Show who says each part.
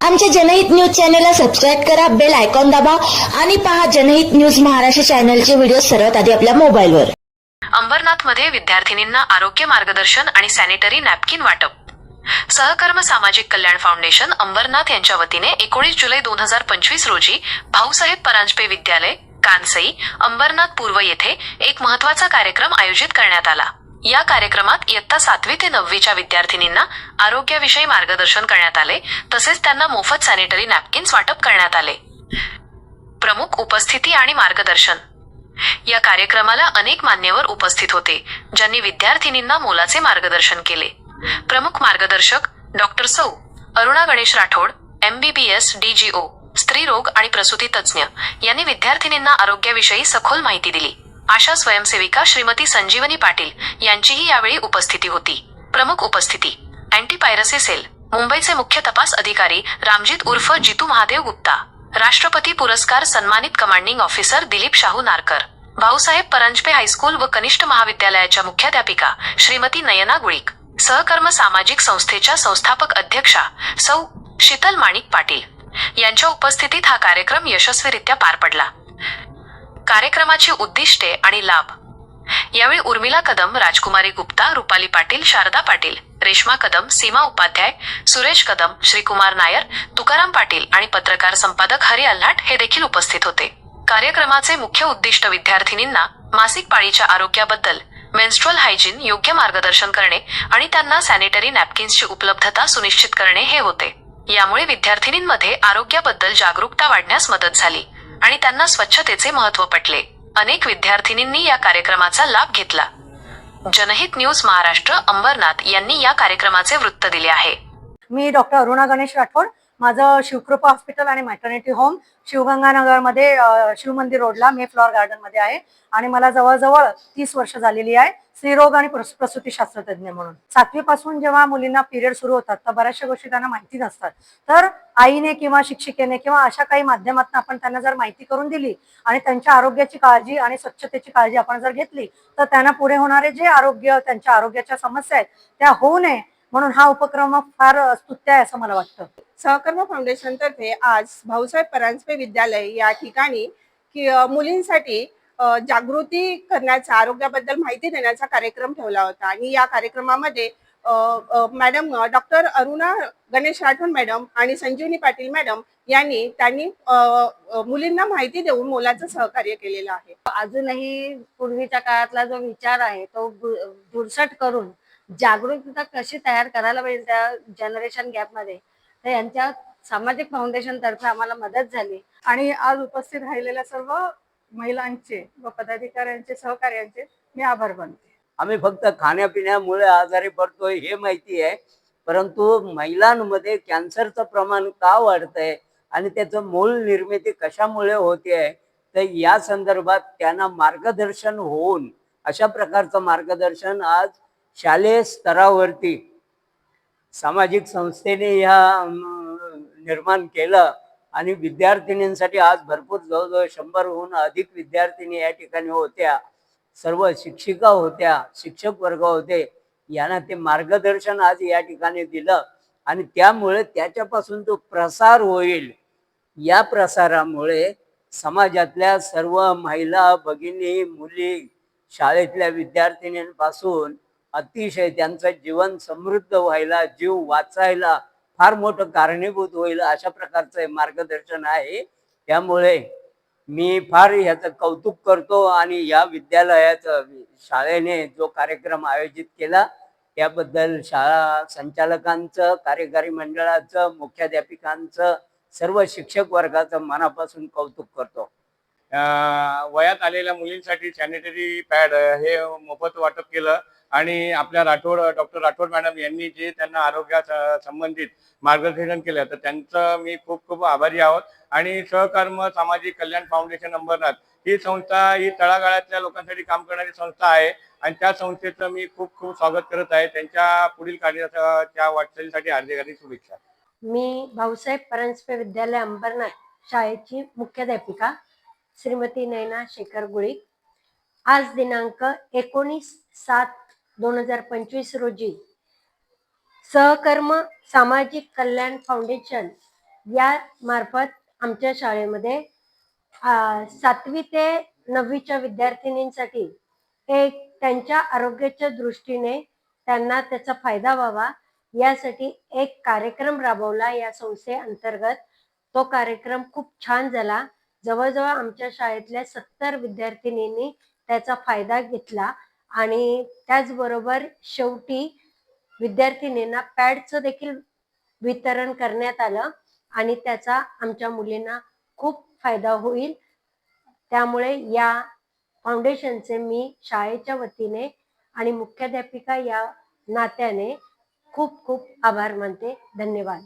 Speaker 1: आमच्या जनहित न्यूज चॅनलला सबस्क्राईब करा बेल आयकॉन दाबा आणि पहा जनहित न्यूज महाराष्ट्र चॅनलचे व्हिडिओ सर्वात आधी आपल्या मोबाईलवर.
Speaker 2: अंबरनाथमध्ये विद्यार्थिनींना आरोग्य मार्गदर्शन आणि सॅनिटरी नॅपकिन वाटप. सहकर्म सामाजिक कल्याण फाउंडेशन अंबरनाथ यांच्या वतीने एकोणीस जुलै दोन हजार पंचवीस रोजी भाऊसाहेब परांजपे विद्यालय कानसई अंबरनाथ पूर्व येथे एक महत्त्वाचा कार्यक्रम आयोजित करण्यात आला. या कार्यक्रमात इयत्ता सातवी ते नववीच्या विद्यार्थिनींना आरोग्याविषयी मार्गदर्शन करण्यात आले. तसेच त्यांना मोफत सॅनिटरी नॅपकिन्स वाटप करण्यात आले. प्रमुख उपस्थिती आणि मार्गदर्शन. या कार्यक्रमाला अनेक मान्यवर उपस्थित होते ज्यांनी विद्यार्थिनींना मोलाचे मार्गदर्शन केले. प्रमुख मार्गदर्शक डॉक्टर सौ अरुणा गणेश राठोड एमबीबीएस डीजीओ स्त्रीरोग आणि प्रसूती तज्ज्ञ यांनी विद्यार्थिनींना आरोग्याविषयी सखोल माहिती दिली. आशा स्वयंसेविका श्रीमती संजीवनी पाटील यांचीही यावेळी उपस्थिती होती. प्रमुख उपस्थिती अँटी पायरसी सेल मुंबईचे मुख्य तपास अधिकारी रामजीत उर्फ जितू महादेव गुप्ता राष्ट्रपती पुरस्कार सन्मानित commanding officer Dilip Shahu Narkar Bhausaheb Paranjpe high school व कनिष्ठ महाविद्यालयाच्या मुख्याध्यापिका श्रीमती नयना गुळीक सहकर्म सामाजिक संस्थेच्या संस्थापक अध्यक्षा सौ शीतल माणिक पाटील. यांच्या उपस्थितीत हा कार्यक्रम यशस्वीरित्या पार पडला. कार्यक्रमाची उद्दिष्टे आणि लाभ. यावेळी उर्मिला कदम राजकुमारी गुप्ता रुपाली पाटील शारदा पाटील रेश्मा कदम सीमा उपाध्याय सुरेश कदम श्रीकुमार नायर तुकाराम पाटील आणि पत्रकार संपादक हरी अल्हाट हे देखील उपस्थित होते. कार्यक्रमाचे मुख्य उद्दिष्ट विद्यार्थिनींना मासिक पाळीच्या आरोग्याबद्दल मेन्स्ट्रल हायजीन योग्य मार्गदर्शन करणे आणि त्यांना सॅनिटरी नॅपकिन्सची उपलब्धता सुनिश्चित करणे हे होते. यामुळे विद्यार्थिनींमध्ये आरोग्याबद्दल जागरूकता वाढण्यास मदत झाली. आणि त्यांना स्वच्छतेचे महत्त्व पटले. अनेक विद्यार्थिनींनी या कार्यक्रमाचा लाभ घेतला. जनहित न्यूज महाराष्ट्र अंबरनाथ यांनी या कार्यक्रमाचे वृत्त दिले आहे.
Speaker 3: मी डॉक्टर अरुणा गणेश राठोड माझं शिवकृपा हॉस्पिटल आणि मॅटर्निटी होम शिवगंगानगरमध्ये शिवमंदिर रोडला मे फ्लॉवर गार्डनमध्ये आहे. आणि मला जवळजवळ तीस वर्ष झालेली आहे. स्त्रीरोग आणि प्रसूती शास्त्रज्ञ म्हणून. सातवी पासून जेव्हा मुलींना पिरियड सुरू होतात तर बऱ्याचशा गोष्टी त्यांना माहिती नसतात तर आईने किंवा शिक्षिकेने किंवा अशा काही माध्यमातून आपण त्यांना जर माहिती करून दिली आणि त्यांच्या आरोग्याची काळजी आणि स्वच्छतेची काळजी आपण जर घेतली तर त्यांना पुढे होणारे जे आरोग्य त्यांच्या आरोग्याच्या समस्या आहेत त्या होऊ नये. म्हणून हा उपक्रम फार स्तुत्य आहे असं मला वाटतं.
Speaker 4: सहकर्म फाउंडेशनतर्फे आज भाऊसाहेब परांजपे विद्यालय या ठिकाणी की मुलींसाठी जागृती करण्याचा आरोग्याबद्दल माहिती देण्याचा कार्यक्रम ठेवला होता. आणि या कार्यक्रमामध्ये madam doctor Aruna Ganesh Rathod madam आणि संजीवनी पाटील मॅडम यांनी त्यांनी मुलींना माहिती देऊन मोलाचं सहकार्य केलेलं आहे.
Speaker 5: अजूनही पूर्वीच्या काळातला जो विचार आहे तो दु- धुरसट करून जागरूकता कशी तयार करायला पाहिजे त्या जनरेशन गॅपमध्ये तर यांच्या सामाजिक फाउंडेशन तर्फे आम्हाला मदत झाली.
Speaker 3: आणि आज उपस्थित राहिलेल्या सर्व महिलांचे व पदाधिकाऱ्यांचे सहकार्यांचे मी आभार मानते.
Speaker 6: आम्ही फक्त खाण्यापिण्यामुळे आजारी पडतोय हे माहिती आहे. परंतु महिलांमध्ये कॅन्सरचं प्रमाण का वाढतंय आणि त्याचं मूळ निर्मिती कशामुळे होते आहे तर या संदर्भात त्यांना मार्गदर्शन होऊन अशा प्रकारचं मार्गदर्शन आज शालेय स्तरावरती सामाजिक संस्थेने या निर्माण केलं आणि विद्यार्थिनींसाठी आज भरपूर जवळजवळ शंभरहून अधिक विद्यार्थिनी या ठिकाणी होत्या. सर्व शिक्षिका होत्या शिक्षक वर्ग होते. यांना ते मार्गदर्शन आज या ठिकाणी दिलं आणि त्यामुळे त्याच्यापासून तो प्रसार होईल. या प्रसारामुळे समाजातल्या सर्व महिला भगिनी मुली शाळेतल्या विद्यार्थिनींपासून अतिशय त्यांचं जीवन समृद्ध व्हायला जीव वाचायला फार मोठं कारणीभूत होईल अशा प्रकारचं मार्गदर्शन आहे. त्यामुळे मी फार ह्याचं कौतुक करतो आणि या विद्यालयाचं शाळेने जो कार्यक्रम आयोजित केला त्याबद्दल शाळा संचालकांचं कार्यकारी मंडळाचं मुख्याध्यापिकांचं सर्व शिक्षक वर्गाचं मनापासून कौतुक करतो.
Speaker 7: वयात आलेल्या मुलींसाठी सॅनिटरी पॅड हे मोफत वाटप केलं. आणि आपल्या राठोड डॉक्टर राठोड मॅडम यांनी जे त्यांना आरोग्या संबंधित मार्गदर्शन केलं तर त्यांचं मी खूप खूप आभारी आहोत. आणि सहकर्म सामाजिक कल्याण फाउंडेशन अंबरनाथ ही संस्था ही तळागाळातल्या लोकांसाठी काम करणारी संस्था आहे. आणि त्या संस्थेचं मी खूप खूप स्वागत करत आहे. त्यांच्या पुढील कार्याच्या वाटचालीसाठी हार्दिक हार्दिक शुभेच्छा.
Speaker 5: मी भाऊसाहेब परांजपे विद्यालय अंबरनाथ शाळेची मुख्याध्यापिका. श्रीमती नैना शेखर गुळी. आज दिनांक एकोणीस सात दोन हजार पंचवीस रोजी सहकर्म सामाजिक कल्याण फाउंडेशन
Speaker 8: या मार्फत आमच्या शाळेमध्ये सातवी ते नववीच्या विद्यार्थिनींसाठी एक त्यांच्या आरोग्याच्या दृष्टीने त्यांना त्याचा फायदा व्हावा यासाठी एक कार्यक्रम राबवला. या संस्थेअंतर्गत तो कार्यक्रम खूप छान झाला. जवळजवळ आमच्या शाळेतल्या सत्तर विद्यार्थिनींनी त्याचा फायदा घेतला. आणि त्याचबरोबर शेवटी विद्यार्थिनींना पॅडचं देखील वितरण करण्यात आलं आणि त्याचा आमच्या मुलींना खूप फायदा होईल. त्यामुळे या फाउंडेशनचे मी शाळेच्या वतीने आणि मुख्याध्यापिका या नात्याने खूप खूप आभार मानते. धन्यवाद.